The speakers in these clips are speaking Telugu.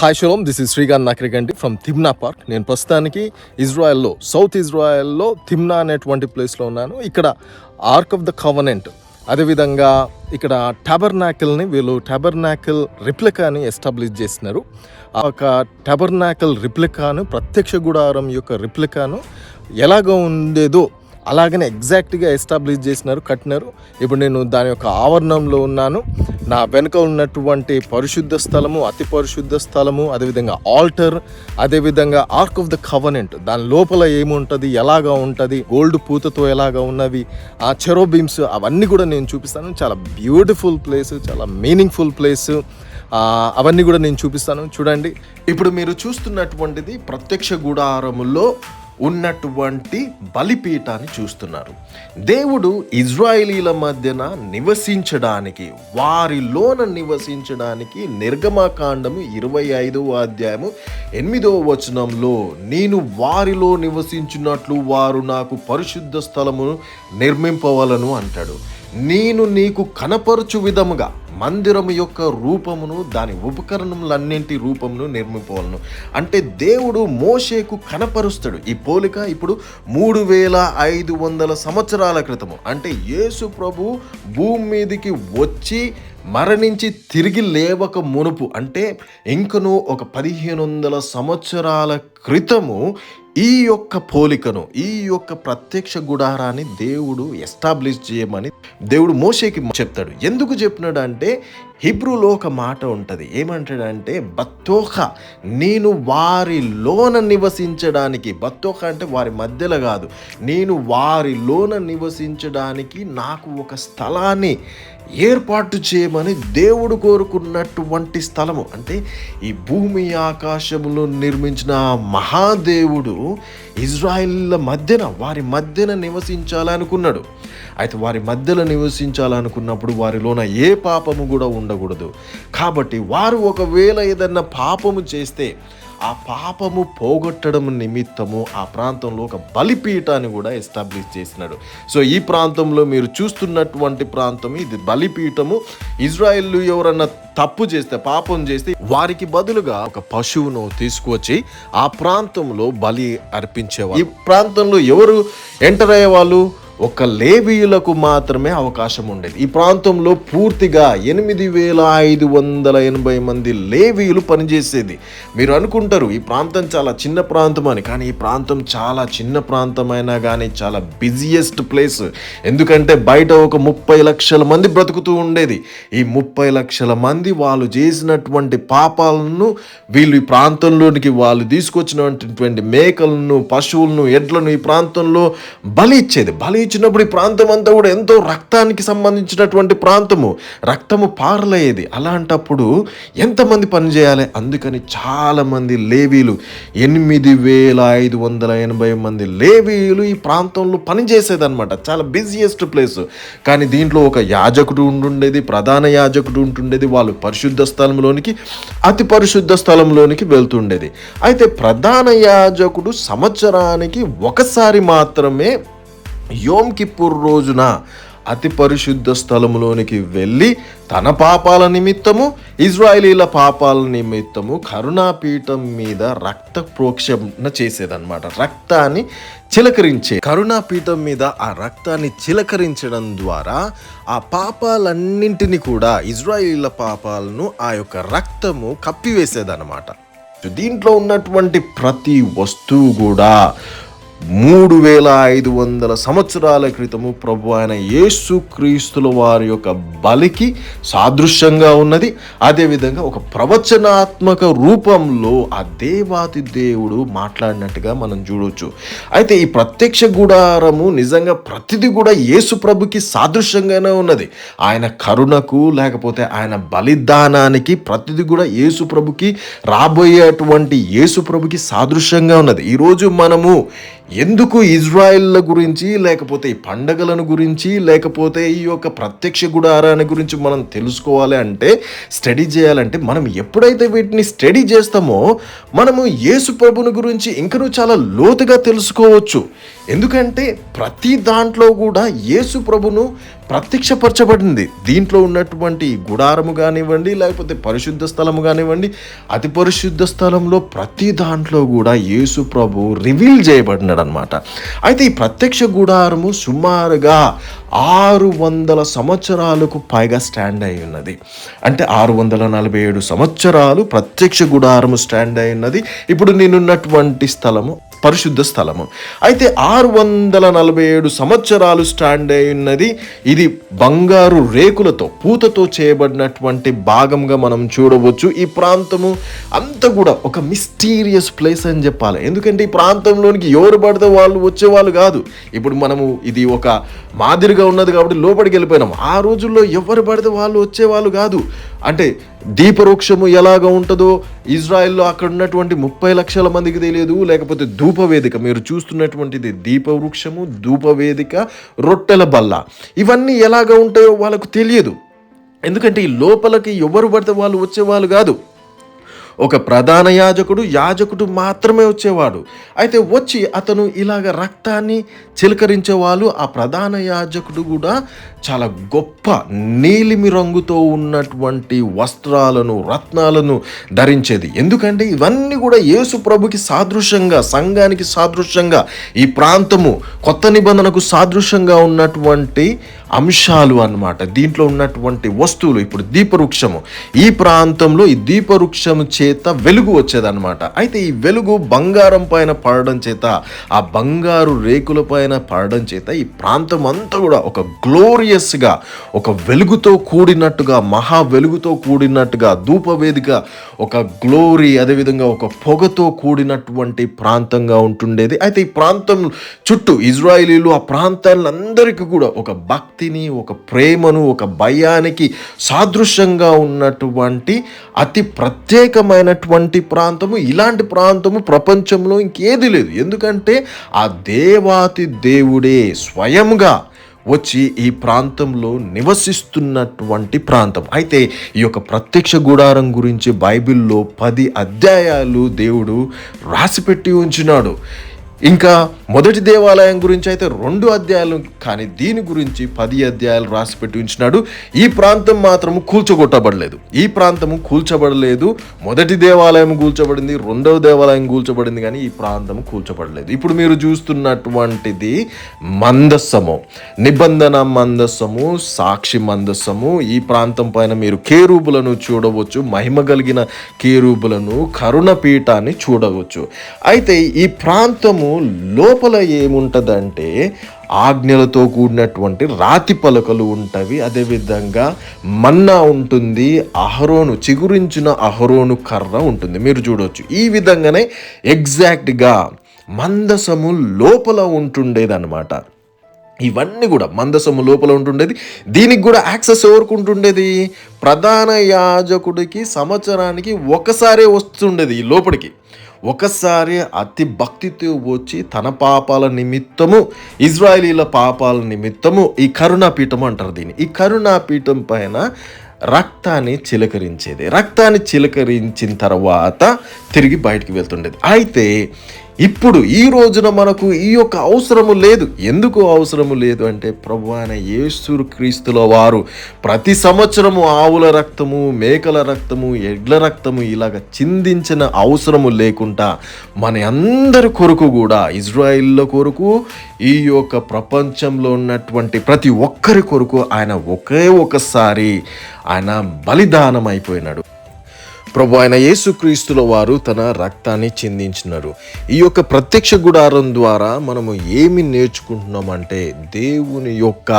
Hi shalom this is Srikanth Nakarikanti from Timna park నేను ప్రస్తుతానికి ఇజ్రాయెల్లో సౌత్ ఇజ్రాయెల్లో థిమ్నా అనేటువంటి ప్లేస్లో ఉన్నాను. ఇక్కడ ఆర్క్ ఆఫ్ ద కవనెంట్ అదేవిధంగా ఇక్కడ టబర్నాకిల్ని వీళ్ళు టబర్నాకిల్ రిప్లికాని ఎస్టాబ్లిష్ చేసినారు. ఆ ఒక టబర్నాకిల్ రిప్లికాను ప్రత్యక్ష గుడారం యొక్క రిప్లికాను ఎలాగ ఉండేదో అలాగనే ఎగ్జాక్ట్గా ఎస్టాబ్లిష్ చేసినారు కట్టినారు. ఇప్పుడు నేను దాని యొక్క ఆవరణంలో ఉన్నాను. నా వెనుక ఉన్నటువంటి పరిశుద్ధ స్థలము అతి పరిశుద్ధ స్థలము అదేవిధంగా ఆల్టర్ అదేవిధంగా ఆర్క్ ఆఫ్ ద కవనెంట్ దాని లోపల ఏముంటుంది ఎలాగా ఉంటుంది గోల్డ్ పూతతో ఎలాగా ఉన్నవి ఆ చెరోబీమ్స్ అవన్నీ కూడా నేను చూపిస్తాను. చాలా బ్యూటిఫుల్ ప్లేస్ చాలా మీనింగ్ఫుల్ ప్లేస్ అవన్నీ కూడా నేను చూపిస్తాను. చూడండి. ఇప్పుడు మీరు చూస్తున్నటువంటిది ప్రత్యక్ష గుడారములో ఉన్నటువంటి బలిపీఠాన్ని చూస్తున్నారు. దేవుడు ఇజ్రాయిలీల మధ్యన నివసించడానికి వారిలోన నివసించడానికి నిర్గమకాండము ఇరవై ఐదవ అధ్యాయము ఎనిమిదవ వచనంలో నేను వారిలో నివసించినట్లు వారు నాకు పరిశుద్ధ స్థలమును నిర్మింపవలను అంటాడు. నేను నీకు కనపరచు విధముగా మందిరము యొక్క రూపమును దాని ఉపకరణములన్నింటి రూపమును నిర్మిపోవలను. అంటే దేవుడు మోషేకు కనపరుస్తాడు. ఈ పోలిక ఇప్పుడు మూడు వేల ఐదు వందల సంవత్సరాల క్రితము. అంటే యేసు ప్రభు భూమి మీదికి వచ్చి మరణించి తిరిగి లేవక మునుపు అంటే ఇంకను ఒక పదిహేను వందల సంవత్సరాల క్రితము ఈ యొక్క పోలికను ఈ యొక్క ప్రత్యక్ష గుడారాన్ని దేవుడు ఎస్టాబ్లిష్ చేయమని దేవుడు మోషేకి చెప్తాడు. ఎందుకు చెప్పినాడు అంటే హిబ్రూలో ఒక మాట ఉంటుంది. ఏమంటాడంటే బత్తోహ నేను వారిలోన నివసించడానికి బత్తోఖ అంటే వారి మధ్యలో కాదు నేను వారిలోన నివసించడానికి నాకు ఒక స్థలాన్ని ఏర్పాటు చేయమని దేవుడు కోరుకున్నటువంటి స్థలము. అంటే ఈ భూమి ఆకాశములో నిర్మించిన మహాదేవుడు ఇజ్రాయిల్ల మధ్యన వారి మధ్యన నివసించాలనుకున్నాడు. అయితే వారి మధ్యలో నివసించాలనుకున్నప్పుడు వారిలోన ఏ పాపము కూడా ఉండకూడదు. కాబట్టి వారు ఒకవేళ ఏదన్నా పాపము చేస్తే ఆ పాపము పోగొట్టడం నిమిత్తము ఆ ప్రాంతంలో ఒక బలిపీఠాన్ని కూడా ఎస్టాబ్లిష్ చేసినాడు. సో ఈ ప్రాంతంలో మీరు చూస్తున్నటువంటి ప్రాంతం ఇది బలిపీఠము. ఇజ్రాయెల్ ఎవరన్నా తప్పు చేస్తే పాపం చేస్తే వారికి బదులుగా ఒక పశువును తీసుకువచ్చి ఆ ప్రాంతంలో బలి అర్పించేవారు. ఈ ప్రాంతంలో ఎవరు ఎంటర్ అయ్యే వాళ్ళు ఒక లేబీయులకు మాత్రమే అవకాశం ఉండేది. ఈ ప్రాంతంలో పూర్తిగా ఎనిమిది వేల ఐదు వందల ఎనభై మంది లేబీయులు పనిచేసేది. మీరు అనుకుంటారు ఈ ప్రాంతం చాలా చిన్న ప్రాంతం అని కానీ ఈ ప్రాంతం చాలా చిన్న ప్రాంతమైనా కానీ చాలా బిజియెస్ట్ ప్లేస్. ఎందుకంటే బయట ఒక ముప్పై లక్షల మంది బ్రతుకుతూ ఉండేది. ఈ ముప్పై లక్షల మంది వాళ్ళు చేసినటువంటి పాపాలను వీళ్ళు ఈ ప్రాంతంలోనికి వాళ్ళు తీసుకొచ్చినటువంటి మేకలను పశువులను ఎడ్లను ఈ ప్రాంతంలో బలి ఇచ్చేది. బలి ఇచ్చినప్పుడు ఈ ప్రాంతం అంతా కూడా ఎంతో రక్తానికి సంబంధించినటువంటి ప్రాంతము. రక్తము పారలయ్యేది. అలాంటప్పుడు ఎంతమంది పని చేయాలి? అందుకని చాలామంది లేవీలు ఎనిమిది వేల ఐదు వందల ఎనభై మంది లేవీలు ఈ ప్రాంతంలో పనిచేసేదనమాట చాలా బిజియెస్ట్ ప్లేస్. కానీ దీంట్లో ఒక యాజకుడు ఉండుండేది ప్రధాన యాజకుడు ఉంటుండేది వాళ్ళు పరిశుద్ధ స్థలంలోనికి అతి పరిశుద్ధ స్థలంలోనికి వెళ్తుండేది. అయితే ప్రధాన యాజకుడు సంవత్సరానికి ఒకసారి మాత్రమే యోమ్ కిప్పుర్ రోజున అతి పరిశుద్ధ స్థలములోనికి వెళ్ళి తన పాపాల నిమిత్తము ఇజ్రాయిలీల పాపాల నిమిత్తము కరుణాపీఠం మీద రక్త ప్రోక్షణ చేసేదన్నమాట. రక్తాన్ని చిలకరించే కరుణాపీఠం మీద ఆ రక్తాన్ని చిలకరించడం ద్వారా ఆ పాపాలన్నింటినీ కూడా ఇజ్రాయిలీల పాపాలను ఆ యొక్క రక్తము కప్పివేసేదన్నమాట. దీంట్లో ఉన్నటువంటి ప్రతి వస్తువు కూడా మూడు వేల ఐదు వందల సంవత్సరాల క్రితము ప్రభు ఆయన యేసు క్రీస్తుల వారి యొక్క బలికి సాదృశ్యంగా ఉన్నది. అదేవిధంగా ఒక ప్రవచనాత్మక రూపంలో ఆ దేవాతి దేవుడు మాట్లాడినట్టుగా మనం చూడవచ్చు అయితే ఈ ప్రత్యక్ష గుడారము నిజంగా ప్రతిదీ కూడా యేసు ప్రభుకి సాదృశ్యంగానే ఉన్నది. ఆయన కరుణకు లేకపోతే ఆయన బలిదానానికి ప్రతిదీ కూడా యేసు ప్రభుకి రాబోయేటువంటి యేసు ప్రభుకి సాదృశ్యంగా ఉన్నది. ఈరోజు మనము ఎందుకు ఇజ్రాయిల్ల గురించి లేకపోతే ఈ పండగలను గురించి లేకపోతే ఈ యొక్క ప్రత్యక్ష గుడారాన్ని గురించి మనం తెలుసుకోవాలి అంటే స్టడీ చేయాలంటే మనం ఎప్పుడైతే వీటిని స్టడీ చేస్తామో మనము యేసు ప్రభుని గురించి ఇంకనూ చాలా లోతుగా తెలుసుకోవచ్చు. ఎందుకంటే ప్రతి దాంట్లో కూడా యేసు ప్రభును ప్రత్యక్షపరచబడింది. దీంట్లో ఉన్నటువంటి గుడారము కానివ్వండి లేకపోతే పరిశుద్ధ స్థలము కానివ్వండి అతి పరిశుద్ధ స్థలంలో ప్రతి దాంట్లో కూడా యేసు ప్రభు రివీల్ చేయబడినాడు అనమాట అయితే ఈ ప్రత్యక్ష గుడారము సుమారుగా ఆరు వందల సంవత్సరాలకు పైగా స్టాండ్ అయి ఉన్నది. అంటే ఆరు వందల నలభై ఏడు సంవత్సరాలు ప్రత్యక్ష గుడారము స్టాండ్ అయి ఉన్నది. ఇప్పుడు నేనున్నటువంటి స్థలము పరిశుద్ధ స్థలము. అయితే ఆరు వందల నలభై ఏడు సంవత్సరాలు స్టాండ్ అయి ఉన్నది ఇది బంగారు రేకులతో పూతతో చేయబడినటువంటి భాగంగా మనం చూడవచ్చు. ఈ ప్రాంతము అంతా కూడా ఒక మిస్టీరియస్ ప్లేస్ అని చెప్పాలి. ఎందుకంటే ఈ ప్రాంతంలోనికి ఎవరు పడితే వాళ్ళు వచ్చేవాళ్ళు కాదు. ఇప్పుడు మనము ఇది ఒక మాదిరిగా ఉన్నది కాబట్టి లోపలికి వెళ్ళిపోయినాం ఆ రోజుల్లో ఎవరు పడితే వాళ్ళు వచ్చేవాళ్ళు కాదు. అంటే దీపవృక్షము ఎలాగ ఉంటుందో ఇజ్రాయెల్లో అక్కడ ఉన్నటువంటి ముప్పై లక్షల మందికి తెలియదు లేకపోతే ధూపవేదిక. మీరు చూస్తున్నటువంటిది దీపవృక్షము ధూపవేదిక రొట్టెల బల్ల. ఇవన్నీ ఎలాగ ఉంటాయో వాళ్ళకు తెలియదు. ఎందుకంటే ఈ లోపలికి ఎవరు పడితే వాళ్ళు వచ్చేవాళ్ళు కాదు. ఒక ప్రధాన యాజకుడు యాజకుడు మాత్రమే వచ్చేవాడు. అయితే వచ్చి అతను ఇలాగ రక్తాన్ని చిలకరించేవాళ్ళు ఆ ప్రధాన యాజకుడు కూడా చాలా గొప్ప నీలిమి రంగుతో ఉన్నటువంటి వస్త్రాలను రత్నాలను ధరించేది. ఎందుకంటే ఇవన్నీ కూడా యేసు ప్రభుకి సాదృశ్యంగా సంఘానికి సాదృశ్యంగా ఈ ప్రాంతము కొత్త నిబంధనకు సాదృశ్యంగా ఉన్నటువంటి అంశాలు అన్నమాట. దీంట్లో ఉన్నటువంటి వస్తువులు ఇప్పుడు దీపవృక్షము. ఈ ప్రాంతంలో ఈ దీపవృక్షము చేత వెలుగు వచ్చేదన్నమాట. అయితే ఈ వెలుగు బంగారం పైన పడడం చేత ఆ బంగారు రేకుల పైన పడడం చేత ఈ ప్రాంతం అంతా కూడా ఒక గ్లోరియస్గా ఒక వెలుగుతో కూడినట్టుగా మహా వెలుగుతో కూడినట్టుగా ధూపవేదిక ఒక గ్లోరీ అదేవిధంగా ఒక పొగతో కూడినటువంటి ప్రాంతంగా ఉంటుండేది. అయితే ఈ ప్రాంతం చుట్టూ ఇజ్రాయిలీలు ఆ ప్రాంతాలందరికీ కూడా ఒక భక్తిని ఒక ప్రేమను ఒక భయానికి సాదృశ్యంగా ఉన్నటువంటి అతి ప్రత్యేకమైనటువంటి ప్రాంతము. ఇలాంటి ప్రాంతము ప్రపంచంలో ఇంకేది లేదు. ఎందుకంటే ఆ దేవాతి దేవుడే స్వయంగా వచ్చి ఈ ప్రాంతంలో నివసిస్తున్నటువంటి ప్రాంతం. అయితే ఈ యొక్క ప్రత్యక్ష గుడారం గురించి బైబిల్లో పది అధ్యాయాలు దేవుడు రాసిపెట్టి ఉంచినాడు. ఇంకా మొదటి దేవాలయం గురించి అయితే రెండు అధ్యాయాలు కానీ దీని గురించి పది అధ్యాయాలు రాసిపెట్టి ఉంచినాడు. ఈ ప్రాంతం మాత్రము కూల్చగొట్టబడలేదు. ఈ ప్రాంతము కూల్చబడలేదు. మొదటి దేవాలయం కూల్చబడింది రెండవ దేవాలయం కూల్చబడింది కానీ ఈ ప్రాంతం కూల్చబడలేదు. ఇప్పుడు మీరు చూస్తున్నటువంటిది మందస్సము నిబంధన మందస్సము సాక్షి మందస్సము ఈ ప్రాంతం పైన మీరు కేరూబులను చూడవచ్చు మహిమ కలిగిన కేరూబులను కరుణ పీఠాన్ని చూడవచ్చు. అయితే ఈ ప్రాంతము లోపల ఏముంటుందంటే ఆజ్ఞలతో కూడినటువంటి రాతి పలకలు ఉంటవి. అదేవిధంగా మన్నా ఉంటుంది అహరోను చిగురించిన అహరోను కర్ర ఉంటుంది. మీరు చూడవచ్చు ఈ విధంగానే ఎగ్జాక్ట్గా మందసము లోపల ఉంటుండేదన్నమాట. ఇవన్నీ కూడా మందసము లోపల ఉంటుండేది. దీనికి కూడా యాక్సెస్ ఎవరికి ఉంటుండేది? ప్రధాన యాజకుడికి సంవత్సరానికి ఒకసారే వస్తుండేది ఈ లోపలికి. ఒకసారి అతి భక్తితో వచ్చి తన పాపాల నిమిత్తము ఇజ్రాయేలీల పాపాల నిమిత్తము ఈ కరుణాపీఠం అంటారు దీన్ని. ఈ కరుణాపీఠం పైన రక్తాన్ని చిలకరించేది. రక్తాన్ని చిలకరించిన తర్వాత తిరిగి బయటికి వెళ్తుండేది. అయితే ఇప్పుడు ఈ రోజున మనకు ఈ యొక్క అవసరము లేదు. ఎందుకు అవసరము లేదు అంటే ప్రభు ఆయన యేసు క్రీస్తుల వారు ప్రతి సంవత్సరము ఆవుల రక్తము మేకల రక్తము ఎడ్ల రక్తము ఇలాగ చిందించిన అవసరము లేకుండా మన అందరి కొరకు కూడా ఇజ్రాయిల్ల కొరకు ఈ యొక్క ప్రపంచంలో ఉన్నటువంటి ప్రతి ఒక్కరి కొరకు ఆయన ఒకే ఒకసారి ఆయన బలిదానం అయిపోయినాడు ప్రభు ఆయన యేసుక్రీస్తుల వారు తన రక్తాన్ని చెందించినారు. ఈ యొక్క ప్రత్యక్ష గుడారం ద్వారా మనము ఏమి నేర్చుకుంటున్నామంటే దేవుని యొక్క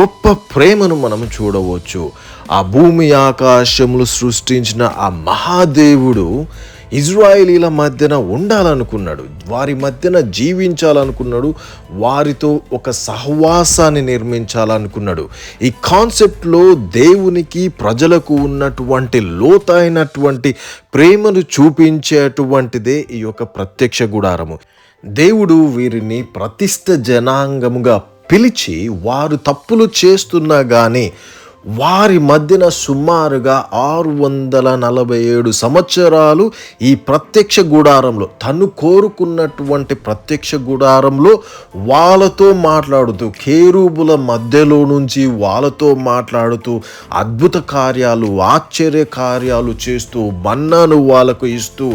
గొప్ప ప్రేమను మనం చూడవచ్చు. ఆ భూమి ఆకాశములు సృష్టించిన ఆ మహాదేవుడు ఇజ్రాయేలీల మధ్యన ఉండాలనుకున్నాడు వారి మధ్యన జీవించాలనుకున్నాడు వారితో ఒక సహవాసాన్ని నిర్మించాలనుకున్నాడు. ఈ కాన్సెప్ట్లో దేవునికి ప్రజలకు ఉన్నటువంటి లోతైనటువంటి ప్రేమను చూపించేటువంటిదే ఈ యొక్క ప్రత్యక్ష గుడారము. దేవుడు వీరిని ప్రతిష్ట జనాంగముగా పిలిచి వారు తప్పులు చేస్తున్నా కానీ వారి మధ్యన సుమారుగా ఆరు వందల నలభై ఏడు సంవత్సరాలు ఈ ప్రత్యక్ష గుడారంలో తను కోరుకున్నటువంటి ప్రత్యక్ష గుడారంలో వాళ్ళతో మాట్లాడుతూ కేరూబుల మధ్యలో నుంచి వాళ్ళతో మాట్లాడుతూ అద్భుత కార్యాలు ఆశ్చర్య కార్యాలు చేస్తూ మన్నాను వాళ్ళకు ఇస్తూ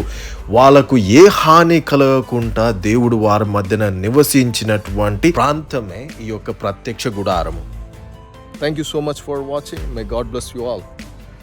వాళ్ళకు ఏ హాని కలగకుండా దేవుడు వారి మధ్యన నివసించినటువంటి ప్రాంతమే ఈ యొక్క ప్రత్యక్ష గుడారము. Thank you so much for watching. May God bless you all.